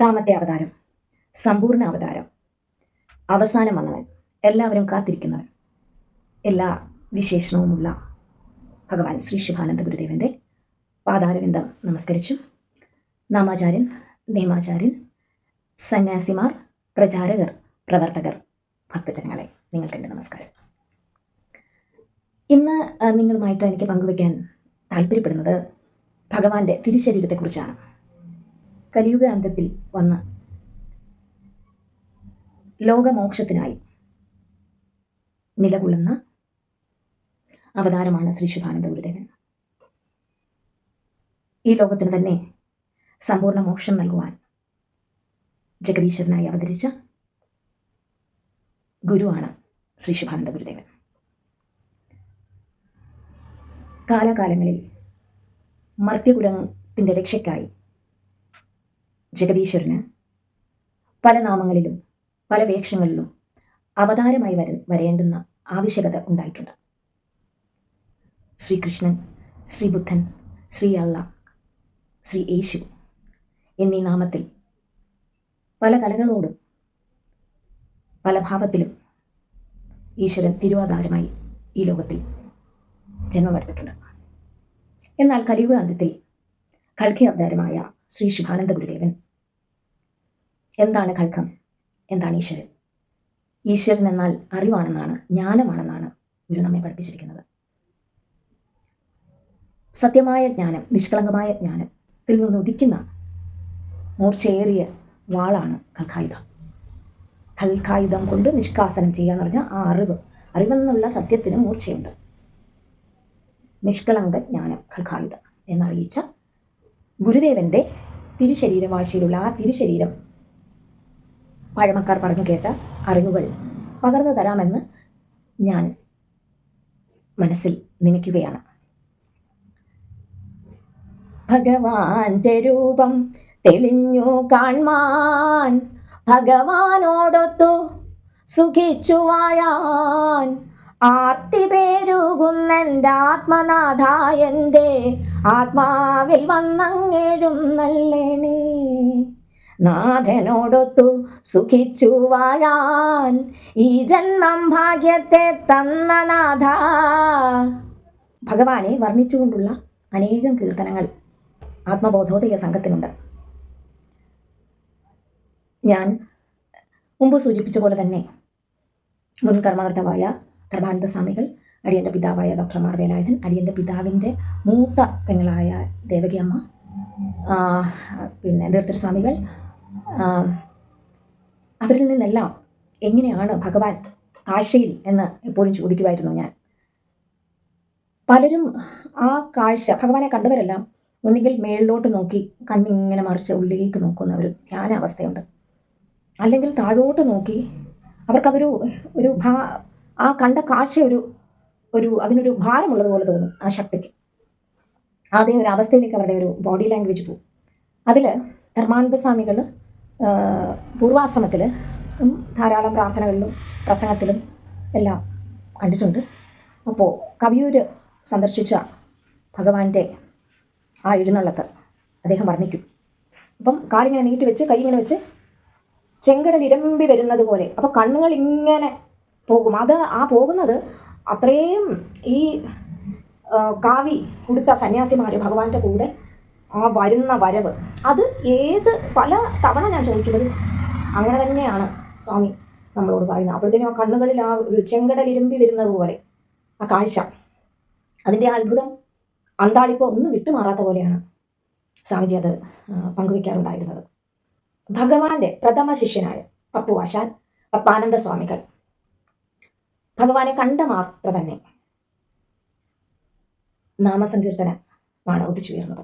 പത്താമത്തെ അവതാരം സമ്പൂർണ അവതാരം. അവസാനം വന്നവൻ എല്ലാവരും കാത്തിരിക്കുന്നവൻ. എല്ലാ വിശേഷണവുമുള്ള ഭഗവാൻ ശ്രീ ശിവാനന്ദ ഗുരുദേവന്റെ പാതാരവിന്ദം നമസ്കരിച്ചു. നാമാചാര്യൻ നിയമാചാര്യൻ സന്യാസിമാർ പ്രചാരകർ പ്രവർത്തകർ ഭക്തജനങ്ങളെ നിങ്ങൾക്കെന്റെ നമസ്കാരം. ഇന്ന് നിങ്ങളുമായിട്ട് എനിക്ക് പങ്കുവയ്ക്കാൻ താല്പര്യപ്പെടുന്നത് ഭഗവാന്റെ തിരുശരീരത്തെക്കുറിച്ചാണ്. കലിയുഗ അന്തത്തിൽ വന്ന് ലോകമോക്ഷത്തിനായി നിലകൊള്ളുന്ന അവതാരമാണ് ശ്രീ ശുഭാനന്ദ ഗുരുദേവൻ. ഈ ലോകത്തിന് തന്നെ സമ്പൂർണ മോക്ഷം നൽകുവാൻ ജഗദീശ്വരനായി അവതരിച്ച ഗുരുവാണ് ശ്രീ ശുഭാനന്ദ ഗുരുദേവൻ. കാലാകാലങ്ങളിൽ മർത്യകുലത്തിന്റെ രക്ഷയ്ക്കായി ജഗദീശ്വരന് പല നാമങ്ങളിലും പല വേഷങ്ങളിലും അവതാരമായി വര വരേണ്ടുന്ന ആവശ്യകത ഉണ്ടായിട്ടുണ്ട്. ശ്രീകൃഷ്ണൻ ശ്രീബുദ്ധൻ ശ്രീ അള്ള ശ്രീ യേശു എന്നീ നാമത്തിൽ പല കലകളോടും പല ഭാവത്തിലും ഈശ്വരൻ തിരുവാധാരമായി ഈ ലോകത്തിൽ ജന്മമെടുത്തിട്ടുണ്ട് എന്നാൽ കലിയുഗാന്തത്തിൽ അന്ത്യത്തിൽ അവതാരമായ ശ്രീ ശുഭാനന്ദ ഗുരുദേവൻ എന്താണ് ഖൽഖം എന്താണ് ഈശ്വരൻ? ഈശ്വരൻ എന്നാൽ അറിവാണെന്നാണ് ജ്ഞാനമാണെന്നാണ് ഗുരു നമ്മെ പഠിപ്പിച്ചിരിക്കുന്നത്. സത്യമായ ജ്ഞാനം നിഷ്കളങ്കമായ ജ്ഞാനത്തിൽ നിന്ന് ഉദിക്കുന്ന മൂർച്ചയേറിയ വാളാണ് കൽക്കായുധം. കൽക്കായുധം കൊണ്ട് നിഷ്കാസനം ചെയ്യുക എന്ന് പറഞ്ഞാൽ ആ അറിവ് അറിവെന്നുള്ള സത്യത്തിന് മൂർച്ചയുണ്ട്. നിഷ്കളങ്ക ജ്ഞാനം കൽക്കായുധം എന്നറിയിച്ച ഗുരുദേവന്റെ തിരുശരീരവാശിയിലുള്ള ആ തിരുശരീരം പഴമക്കാർ പറഞ്ഞു കേട്ട അറിവുകൾ പകർന്നു തരാമെന്ന് ഞാൻ മനസ്സിൽ നിനയ്ക്കുകയാണ് ഭഗവാന്റെ രൂപം തെളിഞ്ഞു കാൺമാൻ ഭഗവാനോടൊത്തു സുഖിച്ചു വാഴാൻ ആർത്തി പേരുകുന്നെന്റെ ആത്മനാഥ എന്റെ ആത്മാവിൽ വന്നങ്ങെഴുന്നള്ളണേ നാഥനോടൊത്തു സുഖിച്ചു വാഴാൻ ഈ ജന്മം ഭാഗ്യത്തെ തന്ന നാഥ. ഭഗവാനെ വർണിച്ചുകൊണ്ടുള്ള അനേകം കീർത്തനങ്ങൾ ആത്മബോധോദയ സംഘത്തിനുണ്ട് ഞാൻ മുമ്പ് സൂചിപ്പിച്ച പോലെ തന്നെ മുൻ കർമ്മകർത്താവായ ധർമാനന്ദ സ്വാമികൾ അടിയന്റെ പിതാവായ ഡോക്ടർ മാർ വേലായുധൻ അടിയന്റെ പിതാവിന്റെ മൂത്ത പെങ്ങളായ ദേവകിയമ്മ പിന്നെ ദീർഘസ്വാമികൾ അവരിൽ നിന്നെല്ലാം എങ്ങനെയാണ് ഭഗവാൻ കാഴ്ചയിൽ എന്ന് എപ്പോഴും ചോദിക്കുമായിരുന്നു ഞാൻ. പലരും ആ കാഴ്ച ഭഗവാനെ കണ്ടവരെല്ലാം ഒന്നുകിൽ മേളിലോട്ട് നോക്കി കണ്ണിങ്ങനെ മറിച്ച് ഉള്ളിലേക്ക് നോക്കുന്ന ഒരു ധ്യാന അവസ്ഥയുണ്ട് അല്ലെങ്കിൽ താഴോട്ട് നോക്കി അവർക്കതൊരു ഒരു ഭാ ആ കണ്ട കാഴ്ച ഒരു ഒരു അതിനൊരു ഭാരമുള്ളതുപോലെ തോന്നും ആ ശക്തിക്ക്. ആദ്യം ഒരു അവസ്ഥയിലേക്ക് അവരുടെ ഒരു ബോഡി ലാംഗ്വേജ് പോകും അതിൽ ധർമാനന്ദ സ്വാമികൾ പൂർവാശ്രമത്തിൽ ധാരാളം പ്രാർത്ഥനകളിലും പ്രസംഗത്തിലും എല്ലാം കണ്ടിട്ടുണ്ട്. അപ്പോൾ കവിയൂര് സന്ദർശിച്ച ഭഗവാന്റെ ആ എഴുന്നള്ളത്ത് അദ്ദേഹം വർണിക്കും. അപ്പം കാലിങ്ങനെ നീട്ടി വെച്ച് കൈ ഇങ്ങനെ വെച്ച് ചെങ്കട നിരമ്പി വരുന്നത് പോലെ. അപ്പോൾ കണ്ണുകൾ ഇങ്ങനെ പോകും. അത് ആ പോകുന്നത് അത്രയും ഈ കാവി കൊടുത്ത സന്യാസിമാർ ഭഗവാന്റെ കൂടെ ആ വരുന്ന വരവ്. അത് ഏത് പല തവണ ഞാൻ ചോദിക്കുന്നത് അങ്ങനെ തന്നെയാണ് സ്വാമി നമ്മളോട് പറയുന്നത്. അപ്പോഴത്തേനും ആ കണ്ണുകളിൽ ആ ഒരു ചെങ്കടലിരുമ്പി വരുന്നത് പോലെ ആ കാഴ്ച. അതിന്റെ ആ അത്ഭുതം അന്താളിപ്പോൾ ഒന്നും വിട്ടുമാറാത്ത പോലെയാണ് സ്വാമിജി അത് പങ്കുവയ്ക്കാറുണ്ടായിരുന്നത് ഭഗവാന്റെ പ്രഥമ ശിഷ്യനായ പപ്പുവാശാൻ പപ്പാനന്ദ സ്വാമികൾ ഭഗവാനെ കണ്ട മാത്ര തന്നെ നാമസങ്കീർത്തനമാണ് ഉദിച്ചുയർന്നത്.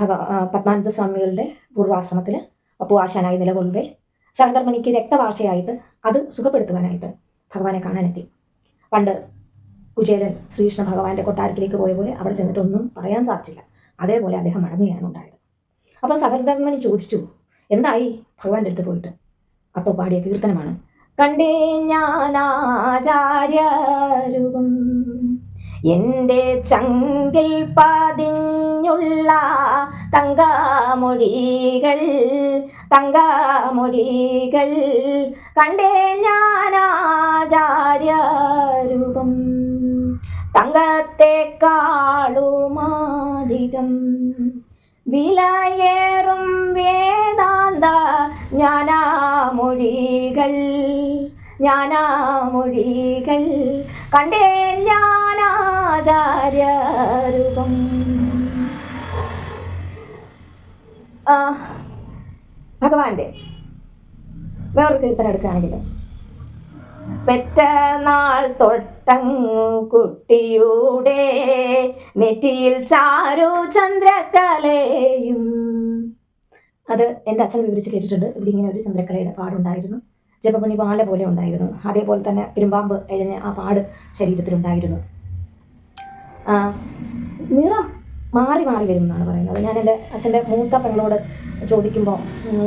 ഭഗ പത്മാനന്ദ സ്വാമികളുടെ പൂർവാശ്രമത്തിൽ അപ്പുവാശാനായി നിലകൊള്ളുകെ സഹധർമ്മിണിക്ക് രക്തവാർച്ചയായിട്ട് അത് സുഖപ്പെടുത്തുവാനായിട്ട് ഭഗവാനെ കാണാനെത്തി. പണ്ട് കുചേലൻ ശ്രീകൃഷ്ണ ഭഗവാന്റെ കൊട്ടാരത്തിലേക്ക് പോയ പോലെ അവിടെ ചെന്നിട്ടൊന്നും പറയാൻ സാധിച്ചില്ല. അതേപോലെ അദ്ദേഹം മടങ്ങുകയാണ് ഉണ്ടായത്. അപ്പോൾ സഹധർമ്മണി ചോദിച്ചു എന്തായി ഭഗവാന്റെ അടുത്ത് പോയിട്ട്? അപ്പോൾ പാടിയ കീർത്തനമാണ് കണ്ടേ ഞാനാചാര്യരുകും എന്റെ ചങ്കിൽ പതിഞ്ഞുള്ള തങ്കമൊഴികൾ തങ്കമൊഴികൾ കണ്ടേ ഞാനാചാര്യരൂപം തങ്കത്തെക്കാളുമാധികം വിലയേറും വേദാന്ത ജ്ഞാനാമൊഴികൾ ജ്ഞാനാമൊഴികൾ കണ്ടേ ജ്ഞാനാചാര്യരൂപം ഭഗവാന്റെ വേറൊരു കീർത്തനം എടുക്കുകയാണെങ്കിൽ പെറ്റ നാൾ തൊട്ടങ്കുട്ടിയുടെ നെറ്റിയിൽ ചാരു ചന്ദ്രകലയും. അത് എന്റെ അച്ഛൻ വിവരിച്ച് കേട്ടിട്ടുണ്ട്. ഇവിടെ ഇങ്ങനെ ഒരു ചന്ദ്രക്കലയുടെ പാടുണ്ടായിരുന്നു. ജപമണി പാല പോലെ ഉണ്ടായിരുന്നു. അതേപോലെ തന്നെ പെരുമ്പാമ്പ് എഴുന്ന ആ പാട് ശരീരത്തിലുണ്ടായിരുന്നു നിറം മാറി മാറി വരും എന്നാണ് പറയുന്നത്. ഞാൻ എന്റെ അച്ഛന്റെ മൂത്ത പെങ്ങളോട് ചോദിക്കുമ്പോൾ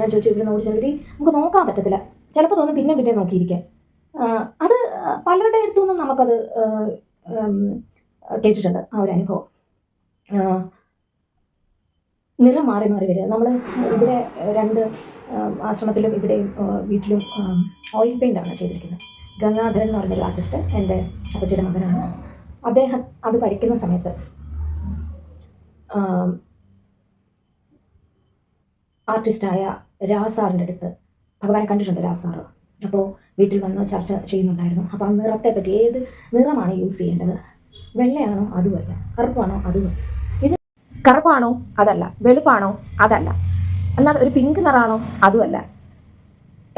ഞാൻ ചോദിച്ചു ഇവിടെ നോടി ചെല്ലി നമുക്ക് നോക്കാൻ പറ്റത്തില്ല. ചിലപ്പോൾ തോന്നും പിന്നെ പിന്നെ നോക്കിയിരിക്കാൻ അത് പലരുടെ അടുത്തു നിന്നും നമുക്കത് കേട്ടിട്ടുണ്ട് ആ ഒരു അനുഭവം. നിറം മാറി മാറി വരിക. നമ്മൾ ഇവിടെ രണ്ട് ആശ്രമത്തിലും ഇവിടെയും വീട്ടിലും ഓയിൽ പെയിന്റാണ് ചെയ്തിരിക്കുന്നത്. ഗംഗാധരൻ എന്ന് പറഞ്ഞൊരു ആർട്ടിസ്റ്റ് എന്റെ അപ്പച്ചിയുടെ മകനാണ്. അദ്ദേഹം അത് വരയ്ക്കുന്ന സമയത്ത് ആർട്ടിസ്റ്റായ രാസാറിന്റെ അടുത്ത് ഭഗവാനെ കണ്ടിട്ടുണ്ട് രാസാറ്? അപ്പോൾ വീട്ടിൽ വന്ന് ചർച്ച ചെയ്യുന്നുണ്ടായിരുന്നു. അപ്പോൾ ആ നിറത്തെ പറ്റി ഏത് നിറമാണ് യൂസ് ചെയ്യേണ്ടത്? വെള്ളയാണോ അതുമല്ല? കറുപ്പാണോ അതുമല്ല? ഇത് കറുപ്പാണോ അതല്ല? വെളുപ്പാണോ അതല്ല? എന്നാൽ ഒരു പിങ്ക് നിറമാണോ അതുമല്ല?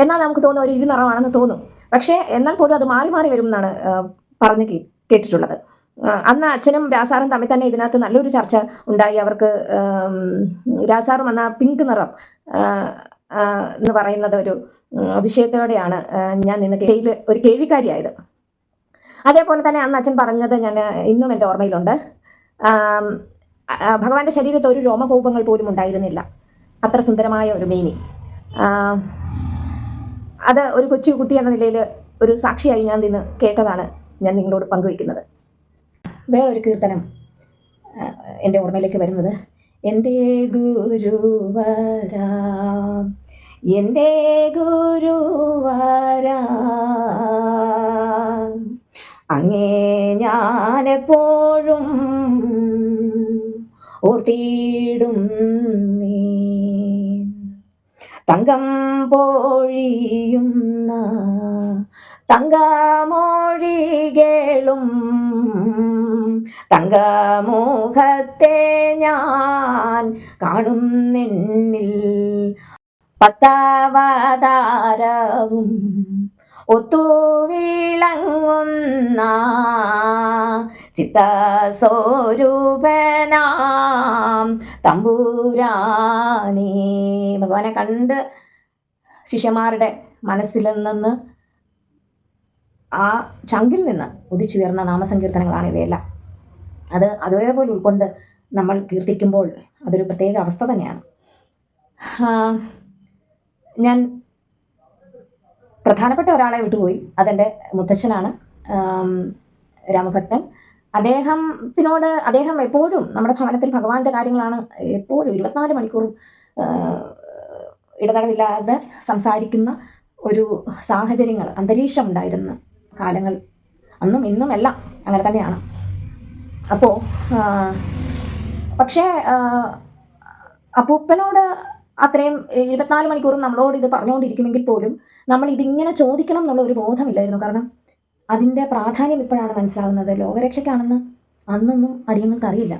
എന്നാൽ നമുക്ക് തോന്നും ഒരു ഇരു നിറമാണെന്ന് തോന്നും. പക്ഷേ എന്നാൽ പോലും അത് മാറി മാറി വരും എന്നാണ് പറഞ്ഞ് കേട്ടിട്ടുള്ളത്. അന്ന് അച്ഛനും രാസാറും തമ്മിൽ തന്നെ ഇതിനകത്ത് നല്ലൊരു ചർച്ച ഉണ്ടായി. അവർക്ക് രാസാറും വന്ന പിങ്ക് നിറം എന്ന് പറയുന്നത് ഒരു വിഷയത്തോടെയാണ് ഞാൻ ഇന്ന് കേൾവി ഒരു കേൾവിക്കാരിയായത്. അതേപോലെ തന്നെ അന്ന് അച്ഛൻ പറഞ്ഞത് ഞാൻ ഇന്നും എന്റെ ഓർമ്മയിലുണ്ട്. ഭഗവാന്റെ ശരീരത്ത് ഒരു രോമകോപങ്ങൾ പോലും ഉണ്ടായിരുന്നില്ല. അത്ര സുന്ദരമായ ഒരു മീനി. അത് ഒരു കൊച്ചു കുട്ടി എന്ന നിലയിൽ ഒരു സാക്ഷിയായി ഞാൻ നിന്ന് കേട്ടതാണ് ഞാൻ നിങ്ങളോട് പങ്കുവയ്ക്കുന്നത്. വേറൊരു കീർത്തനം എന്റെ ഓർമ്മയിലേക്ക് വരുന്നത്. എന്റെ ഗുരുവരാം എന്റെ ഗുരുവരാം അങ്ങേ ഞാനെപ്പോഴും ഓർത്തിയിടും നീ. തങ്കം പൊഴിയുന്ന തങ്കമൊഴികളും തങ്കമോഹത്തെ ഞാൻ കാണുന്നെന്നിൽ പത്താവതാരവും ഒത്തുവിളങ്ങുന്ന ചിത്തസ്വരൂപനാം തമ്പൂരാനേ. ഭഗവാനെ കണ്ട് ശിഷ്യന്മാരുടെ മനസ്സിൽ നിന്ന് ആ ചങ്കിൽ നിന്ന് ഉദിച്ചുയർന്ന നാമസങ്കീർത്തനങ്ങളാണ് ഇവയെല്ലാം. അത് അതേപോലെ ഉൾക്കൊണ്ട് നമ്മൾ കീർത്തിക്കുമ്പോൾ അതൊരു പ്രത്യേക അവസ്ഥ തന്നെയാണ്. ഞാൻ പ്രധാനപ്പെട്ട ഒരാളെ വിട്ടുപോയി. അതെന്റെ മുത്തച്ഛനാണ്. രാമഭക്തൻ. അദ്ദേഹത്തിനോട് അദ്ദേഹം എപ്പോഴും നമ്മുടെ ഭവനത്തിൽ ഭഗവാന്റെ കാര്യങ്ങളാണ് എപ്പോഴും ഇരുപത്തിനാല് മണിക്കൂറും ഇടതടവില്ലാതെ സംസാരിക്കുന്ന ഒരു സാഹചര്യങ്ങൾ അന്തരീക്ഷം ഉണ്ടായിരുന്ന കാലങ്ങൾ. അന്നും ഇന്നും എല്ലാം അങ്ങനെ തന്നെയാണ്. അപ്പോൾ പക്ഷേ അപ്പൂപ്പനോട് അത്രയും ഇരുപത്തിനാല് മണിക്കൂറും നമ്മളോട് ഇത് പറഞ്ഞുകൊണ്ടിരിക്കുമെങ്കിൽ പോലും നമ്മൾ ഇതിങ്ങനെ ചോദിക്കണം എന്നുള്ള ഒരു ബോധമില്ലായിരുന്നു. കാരണം അതിന്റെ പ്രാധാന്യം ഇപ്പോഴാണ് മനസ്സിലാകുന്നത്. ലോകരക്ഷയ്ക്കാണെന്ന് അന്നൊന്നും അടിയങ്ങൾക്ക് അറിയില്ല.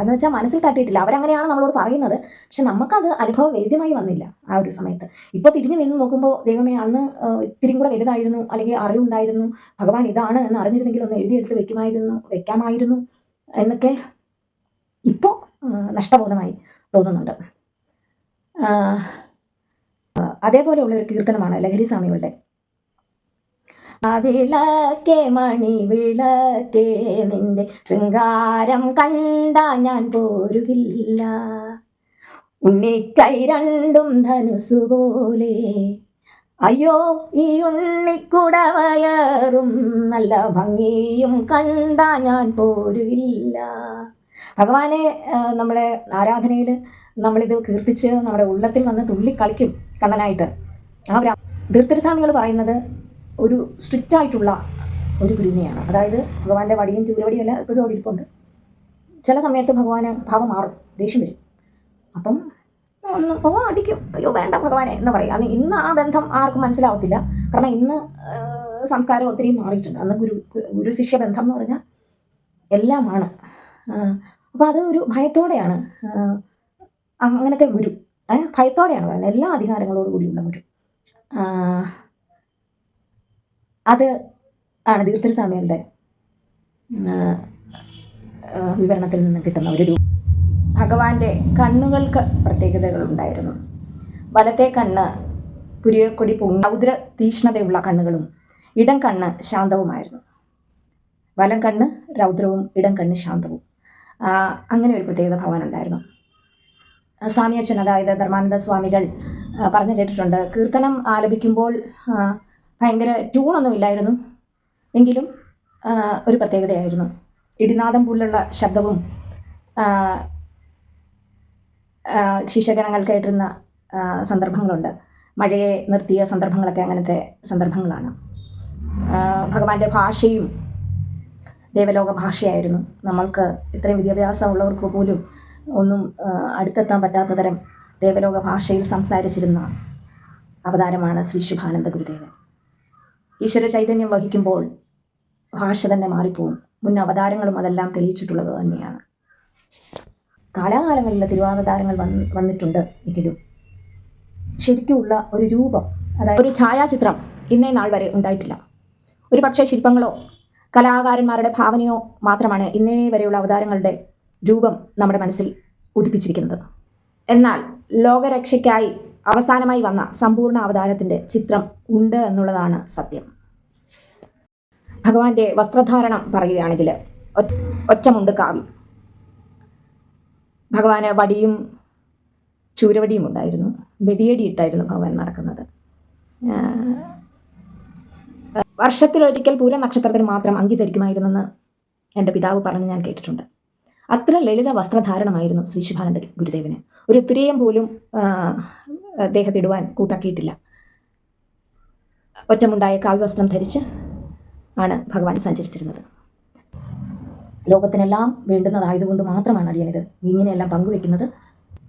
എന്ന് വെച്ചാൽ മനസ്സിൽ തട്ടിയിട്ടില്ല. അവരങ്ങനെയാണ് നമ്മളോട് പറയുന്നത്. പക്ഷെ നമുക്കത് അനുഭവ വേദ്യമായി വന്നില്ല ആ ഒരു സമയത്ത്. ഇപ്പോൾ തിരിഞ്ഞു നിന്ന് നോക്കുമ്പോൾ ദൈവമേ അന്ന് ഇത്തിരി കൂടെ വലുതായിരുന്നു അല്ലെങ്കിൽ അറിവുണ്ടായിരുന്നു. ഭഗവാൻ ഇതാണ് എന്ന് അറിഞ്ഞിരുന്നെങ്കിൽ ഒന്ന് എഴുതിയെടുത്ത് വെക്കുമായിരുന്നു വെക്കാമായിരുന്നു എന്നൊക്കെ ഇപ്പോൾ നഷ്ടബോധമായി തോന്നുന്നുണ്ട്. അതേപോലെയുള്ള ഒരു കീർത്തനമാണ് ലഹരി സ്വാമികളുടെ ആ വിളക്കേ മണി വിളക്കേ നിന്റെ ശൃംഗാരം കണ്ട ഞാൻ പോരുകില്ല. ഉണ്ണിക്കൈ രണ്ടും ധനുസ് പോലെ. അയ്യോ ഈ ഉണ്ണിക്കുടവയറും നല്ല ഭംഗിയും കണ്ട ഞാൻ പോരുകില്ല. ഭഗവാനെ നമ്മുടെ ആരാധനയിൽ നമ്മളിത് കീർത്തിച്ച് നമ്മുടെ ഉള്ളത്തിൽ വന്ന് തുള്ളിക്കളിക്കും കണ്ണനായിട്ട്. ആ ഒരു ദീർഘസ്വാമികൾ പറയുന്നത് ഒരു സ്ട്രിക്റ്റ് ആയിട്ടുള്ള ഒരു ഗുരുവിനെയാണ്. അതായത് ഭഗവാന്റെ വടിയും ചൂരവടിയും എല്ലാം എപ്പോഴും അവിടെ ഇരിപ്പുണ്ട്. ചില സമയത്ത് ഭഗവാന് ഭാവം മാറും ദേഷ്യം വരും. അപ്പം ഒന്ന് ഓ അടിക്കും. അയ്യോ വേണ്ട ഭഗവാനെ എന്ന് പറയും. അന്ന് ഇന്ന് ആ ബന്ധം ആർക്കും മനസ്സിലാവത്തില്ല. കാരണം ഇന്ന് സംസ്കാരം ഒത്തിരി മാറിയിട്ടുണ്ട്. അന്ന് ഗുരു ഗുരു ശിഷ്യ ബന്ധം എന്ന് പറഞ്ഞാൽ എല്ലാമാണ്. അപ്പോൾ അത് ഒരു ഭയത്തോടെയാണ്. അങ്ങനത്തെ ഗുരു. ഭയത്തോടെയാണ് പറയുന്നത്. എല്ലാ അധികാരങ്ങളോടുകൂടിയുള്ള ഗുരു. അത് ആണ് സമയത്തെ വിവരണത്തിൽ നിന്ന് കിട്ടുന്ന ഒരു രൂപം. ഭഗവാന്റെ കണ്ണുകൾക്ക് പ്രത്യേകതകൾ ഉണ്ടായിരുന്നു വലത്തെ കണ്ണ് പുരിയക്കൊടി പൊങ്ങി രൗദ്ര തീഷ്ണതയുള്ള കണ്ണുകളും ഇടം കണ്ണ് ശാന്തവുമായിരുന്നു. വലം കണ്ണ് രൗദ്രവും ഇടം കണ്ണ് ശാന്തവും. അങ്ങനെ ഒരു പ്രത്യേകത ഭഗവാനുണ്ടായിരുന്നു. സ്വാമി അച്ഛൻ അതായത് ധർമാനന്ദ സ്വാമികൾ പറഞ്ഞു കേട്ടിട്ടുണ്ട്. കീർത്തനം ആലപിക്കുമ്പോൾ ഭയങ്കര ട്യൂണൊന്നും ഇല്ലായിരുന്നു എങ്കിലും ഒരു പ്രത്യേകതയായിരുന്നു. ഇടിനാദം പോലുള്ള ശബ്ദവും ശിഷ്യഗണങ്ങൾ കേട്ടിരുന്ന സന്ദർഭങ്ങളുണ്ട്. മഴയെ നിർത്തിയ സന്ദർഭങ്ങളൊക്കെ അങ്ങനത്തെ സന്ദർഭങ്ങളാണ്. ഭഗവാന്റെ ഭാഷയും ദേവലോക ഭാഷയായിരുന്നു. നമ്മൾക്ക് ഇത്രയും വിദ്യാഭ്യാസം ഉള്ളവർക്ക് പോലും ഒന്നും അടുത്തെത്താൻ പറ്റാത്ത തരം ദേവലോക ഭാഷയിൽ സംസാരിച്ചിരുന്ന അവതാരമാണ് ശ്രീ ശുഭാനന്ദ ഗുരുദേവൻ ഈശ്വര ചൈതന്യം വഹിക്കുമ്പോൾ ഭാഷ തന്നെ മാറിപ്പോവും. മുൻ അവതാരങ്ങളും അതെല്ലാം തെളിയിച്ചിട്ടുള്ളത് തന്നെയാണ്. കാലാകാലങ്ങളിൽ തിരുവാവതാരങ്ങൾ വന്ന് വന്നിട്ടുണ്ട് എങ്കിലും ശരിക്കുമുള്ള ഒരു രൂപം അതായത് ഒരു ഛായാചിത്രം ഇന്നേ നാൾ വരെ ഉണ്ടായിട്ടില്ല. ഒരു പക്ഷേ ശില്പങ്ങളോ കലാകാരന്മാരുടെ ഭാവനയോ മാത്രമാണ് ഇന്നേ വരെയുള്ള അവതാരങ്ങളുടെ രൂപം നമ്മുടെ മനസ്സിൽ ഉദിപ്പിച്ചിരിക്കുന്നത്. എന്നാൽ ലോകരക്ഷയ്ക്കായി അവസാനമായി വന്ന സമ്പൂർണ അവതാരത്തിന്റെ ചിത്രം ഉണ്ട് എന്നുള്ളതാണ് സത്യം. ഭഗവാന്റെ വസ്ത്രധാരണം പറയുകയാണെങ്കിൽ ഒറ്റമുണ്ട് കാവി ഭഗവാന് വടിയും ചൂരവടിയും ഉണ്ടായിരുന്നു. ബദിയടിയിട്ടായിരുന്നു ഭഗവാൻ നടക്കുന്നത്. വർഷത്തിലൊരിക്കൽ പൂര നക്ഷത്രത്തിന് മാത്രം അങ്കി എന്റെ പിതാവ് പറഞ്ഞ് ഞാൻ കേട്ടിട്ടുണ്ട്. അത്ര ലളിത വസ്ത്രധാരണമായിരുന്നു ശ്രീ ശുഭാനന്ദ ഗുരുദേവന്. ഒരു ഉത്തിരയം പോലും ദേഹത്തിടുവാൻ കൂട്ടാക്കിയിട്ടില്ല. ഒറ്റമുണ്ടായ കാവ്യവസ്ത്രം ധരിച്ച് ആണ് ഭഗവാൻ സഞ്ചരിച്ചിരുന്നത്. ലോകത്തിനെല്ലാം വേണ്ടുന്നതായതുകൊണ്ട് മാത്രമാണ് അടിയനിത്. ഇങ്ങനെയെല്ലാം പങ്കുവെക്കുന്നത്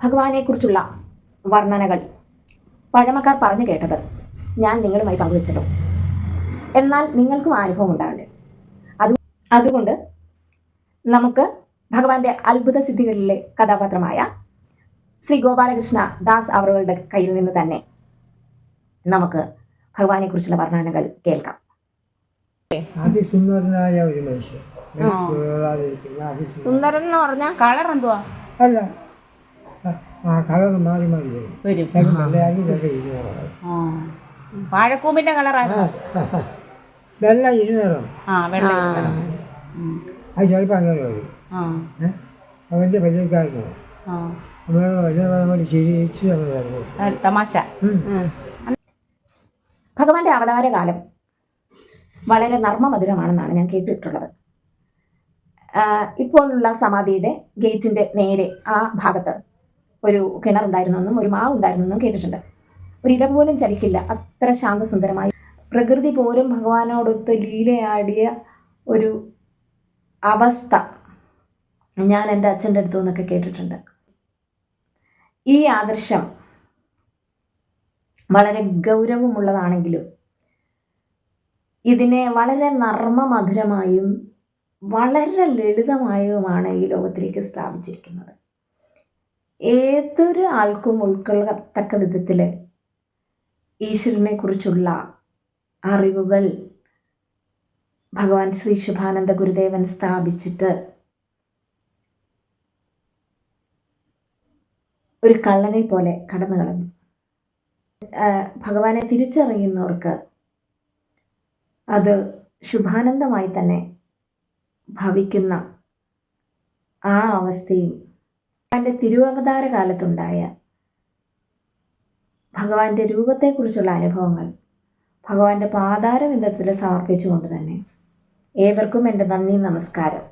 ഭഗവാനെക്കുറിച്ചുള്ള വർണനകൾ. പഴമക്കാർ പറഞ്ഞു കേട്ടത് ഞാൻ നിങ്ങളുമായി പങ്കുവെച്ചല്ലോ. എന്നാൽ നിങ്ങൾക്കും അനുഭവം ഉണ്ടാവില്ലേ അത് അതുകൊണ്ട് നമുക്ക് ഭഗവാന്റെ അത്ഭുത സിദ്ധികളിലെ കഥാപാത്രമായ ശ്രീ ഗോപാലകൃഷ്ണ ദാസ് അവറുകളുടെ കയ്യിൽ നിന്ന് തന്നെ നമുക്ക് ഭഗവാനെ കുറിച്ചുള്ള വർണനകൾ കേൾക്കാം. അതിസുന്ദരനായ ഒരു മനുഷ്യൻ. സുന്ദരൻ എന്ന് പറഞ്ഞാൽ കളർ എന്തുവാ? അല്ല. ആ- കളർ മാറി മാറി വരും. വാഴക്കൂമ്പിന്റെ കളറായിരുന്നു വെള്ള ഇരുനിറം. അത് ചിലപ്പോൾ അങ്ങനെ വരും. അവന്റെ വലിയക്കാരനോ തമാശ. ഭഗവാന്റെ അവതാരകാലം വളരെ നർമ്മമധുരമാണെന്നാണ് ഞാൻ കേട്ടിട്ടുള്ളത്. ഇപ്പോഴുള്ള സമാധിയുടെ ഗേറ്റിന്റെ നേരെ ആ ഭാഗത്ത് ഒരു കിണറുണ്ടായിരുന്നെന്നും ഒരു മാവ് ഉണ്ടായിരുന്നെന്നും കേട്ടിട്ടുണ്ട്. ഒരു ഇല പോലും ചലിക്കില്ല. അത്ര ശാന്തസുന്ദരമായി പ്രകൃതി പോലും ഭഗവാനോടൊത്ത് ലീലയാടിയ ഒരു അവസ്ഥ ഞാൻ എന്റെ അച്ഛന്റെ അടുത്തു നിന്നൊക്കെ കേട്ടിട്ടുണ്ട്. ഈ ആദർശം വളരെ ഗൗരവമുള്ളതാണെങ്കിലും ഇതിനെ വളരെ നർമ്മമധുരമായും വളരെ ലളിതമായുമാണ് ഈ ലോകത്തിലേക്ക് സ്ഥാപിച്ചിരിക്കുന്നത്. ഏതൊരു ആൾക്കും ഉൾക്കൊള്ളത്തക്ക വിധത്തിൽ ഈശ്വരനെക്കുറിച്ചുള്ള അറിവുകൾ ഭഗവാൻ ശ്രീ ശുഭാനന്ദ ഗുരുദേവൻ സ്ഥാപിച്ചിട്ട് ഒരു കള്ളനെ പോലെ കടന്നു കളഞ്ഞു ഭഗവാനെ തിരിച്ചറിയുന്നവർക്ക് അത് ശുഭാനന്ദമായി തന്നെ ഭവിക്കുന്ന ആ അവസ്ഥയും ഭഗവാന്റെ തിരുവവതാര കാലത്തുണ്ടായ ഭഗവാന്റെ രൂപത്തെക്കുറിച്ചുള്ള അനുഭവങ്ങൾ ഭഗവാന്റെ പാതാരവിന്ദത്തിൽ സമർപ്പിച്ചുകൊണ്ട് തന്നെ ഏവർക്കും എന്റെ നന്ദി നമസ്കാരം.